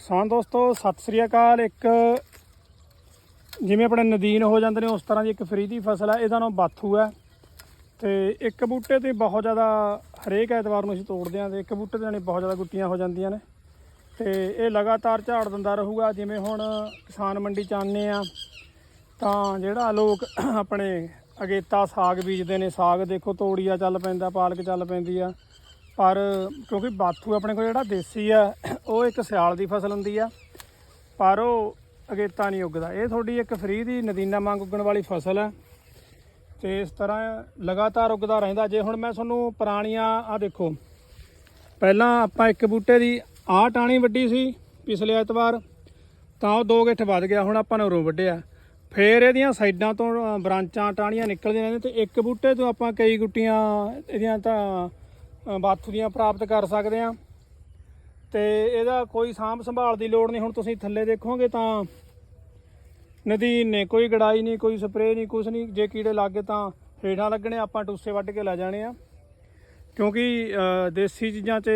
ਕਿਸਾਨ ਦੋਸਤੋ, ਸਤਿ ਸ੍ਰੀ ਅਕਾਲ। ਇੱਕ ਜਿਵੇਂ ਆਪਣੇ ਨਦੀਨ ਹੋ ਜਾਂਦੇ ਨੇ, ਉਸ ਤਰ੍ਹਾਂ ਦੀ ਇੱਕ ਫਰੀ ਦੀ ਫਸਲ ਹੈ ਇਹਦਾ ਨਾਮ ਬਾਥੂ ਹੈ ਤੇ ਇੱਕ ਬੂਟੇ ਤੇ ਬਹੁਤ ਜ਼ਿਆਦਾ ਹਰੇਕ ਐਤਵਾਰ ਨੂੰ ਅਸੀਂ ਤੋੜਦੇ ਹਾਂ ਤੇ ਇੱਕ ਬੂਟੇ ਤੇ ਨੇ ਬਹੁਤ ਜ਼ਿਆਦਾ ਗੁੱਟੀਆਂ ਹੋ ਜਾਂਦੀਆਂ ਨੇ। ਤੇ ਇਹ ਲਗਾਤਾਰ ਝਾੜ ਦਿੰਦਾ ਰਹੂਗਾ। ਜਿਵੇਂ ਹੁਣ ਕਿਸਾਨ ਮੰਡੀ ਚ ਆਉਂਦੇ ਆ, ਤਾਂ ਜਿਹੜਾ ਲੋਕ ਆਪਣੇ ਅਗੇਤਾ ਸਾਗ ਬੀਜਦੇ ਨੇ, ਸਾਗ ਦੇਖੋ, ਤੋੜੀਆ ਚੱਲ ਪੈਂਦਾ, ਪਾਲਕ ਚੱਲ ਪੈਂਦੀ ਆ। ਪਰ ਕਿਉਂਕਿ ਬਾਥੂ ਆਪਣੇ ਕੋਲ ਜਿਹੜਾ ਦੇਸੀ ਆ ਉਹ ਇੱਕ ਸਿਆਲ ਦੀ ਫਸਲ ਹੁੰਦੀ ਆ ਪਰ ਉਹ ਅਗੇਤਾ ਨਹੀਂ ਉੱਗਦਾ। ਇਹ ਤੁਹਾਡੀ ਇੱਕ ਫਰੀ ਦੀ ਨਦੀਨਾ ਮੰਗ ਉੱਗਣ ਵਾਲੀ ਫਸਲ ਹੈ ਤੇ ਇਸ ਤਰ੍ਹਾਂ ਲਗਾਤਾਰ ਉੱਗਦਾ ਰਹਿੰਦਾ। ਜੇ ਹੁਣ ਮੈਂ ਤੁਹਾਨੂੰ ਪੁਰਾਣੀਆਂ ਆ ਦੇਖੋ ਪਹਿਲਾਂ ਆਪਾਂ ਇੱਕ ਬੂਟੇ ਦੀ ਆਹ ਟਾਣੀ ਵੱਡੀ ਸੀ ਪਿਛਲੇ ਐਤਵਾਰ ਤਾਂ ਉਹ ਦੋ ਗਿੱਠ ਵੱਧ ਗਿਆ ਹੁਣ ਆਪਾਂ ਨੇ ਉਰੋਂ ਵੱਢਿਆ। ਫੇਰ ਇਹਦੀਆਂ ਸਾਈਡਾਂ ਤੋਂ ਅ, ਬ੍ਰਾਂਚਾਂ ਟਾਣੀਆਂ ਨਿਕਲਦੀਆਂ ਰਹਿੰਦੀਆਂ ਤੇ ਇੱਕ ਬੂਟੇ ਤੋਂ ਆਪਾਂ ਕਈ ਗੁੱਟੀਆਂ ਇਹਦੀਆਂ ਤਾਂ ਬਾਥੂ ਦੀਆਂ ਪ੍ਰਾਪਤ ਕਰ ਸਕਦੇ ਆ ਤੇ ਇਹਦਾ ਕੋਈ ਸਾਂਭ ਸੰਭਾਲ ਦੀ ਲੋੜ ਨਹੀਂ। ਹੁਣ ਤੁਸੀਂ ਥੱਲੇ ਦੇਖੋਗੇ ਤਾਂ ਨਦੀਨ ਨੇ ਕੋਈ ਗੜਾਈ ਨਹੀਂ, ਕੋਈ ਸਪਰੇਅ ਨਹੀਂ, ਕੁਛ ਨਹੀਂ। ਜੇ ਕੀੜੇ ਲੱਗੇ ਤਾਂ ਹੇਠਾਂ ਲੱਗਣੇ, ਆਪਾਂ ਟੂਸੇ ਵੱਢ ਕੇ ਲੈ ਜਾਣੇ ਆ। ਕਿਉਂਕਿ ਦੇਸੀ ਚੀਜ਼ਾਂ 'ਚ